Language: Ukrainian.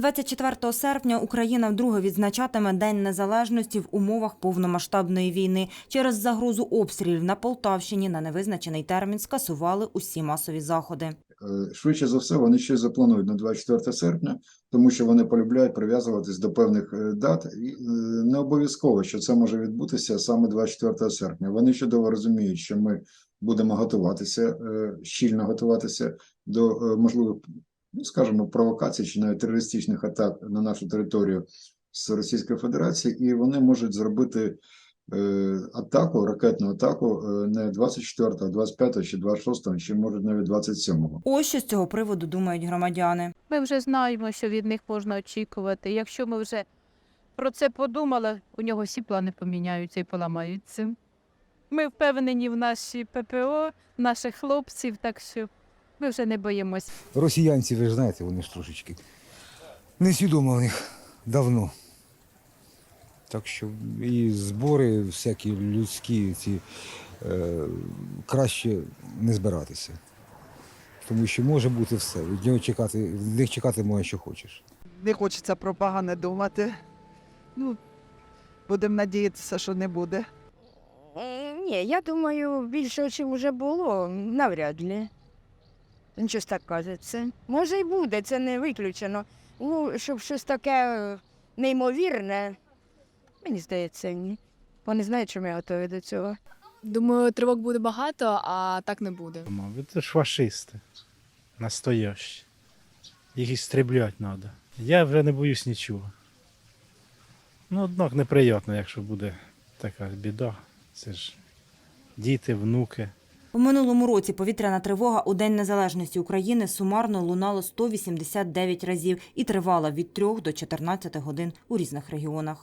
24 серпня Україна вдруге відзначатиме День Незалежності в умовах повномасштабної війни. Через загрозу обстрілів на Полтавщині на невизначений термін скасували усі масові заходи. Е, Швидше за все, вони щось запланують на 24 серпня, тому що вони полюбляють прив'язуватись до певних е, дат. І е, не обов'язково, що це може відбутися саме 24 серпня. Вони чудово розуміють, що ми будемо готуватися, щільно готуватися до можливих, ну скажімо, провокацій чи навіть терористичних атак на нашу територію з Російської Федерації, і вони можуть зробити е, атаку, ракетну атаку е, не 24, а 25 чи 26, чи може навіть 27. Ось що з цього приводу думають громадяни. Ми вже знаємо, що від них можна очікувати. Якщо ми вже про це подумали, у нього всі плани поміняються і поламаються. Ми впевнені в наші ППО, наших хлопців, так що ми вже не боїмось. Росіянці, ви ж знаєте, вони ж трошечки несвідомо в них давно. Так що і збори всякі людські ці е, краще не збиратися. Тому що може бути все. Від нього чекати, від них чекати може, що хочеш. не хочеться про погане думати. Ну, будемо надіятися, що не буде. Е, Ні, я думаю, більше, ніж вже було, навряд ли. Щось так кажеться. Може, й буде, це не виключено. Ну, щоб щось таке е, неймовірне, мені здається, ні. Вони знають, що ми готові до цього. Думаю, тривог буде багато, а так не буде. Мабуть, це ж фашисти. Настоящі. Їх істріблять треба. Я вже не боюсь нічого. Ну, однак неприємно, якщо буде така біда. Це ж діти, внуки. У минулому році повітряна тривога у День Незалежності України сумарно лунало 189 разів і тривала від 3 до 14 годин у різних регіонах.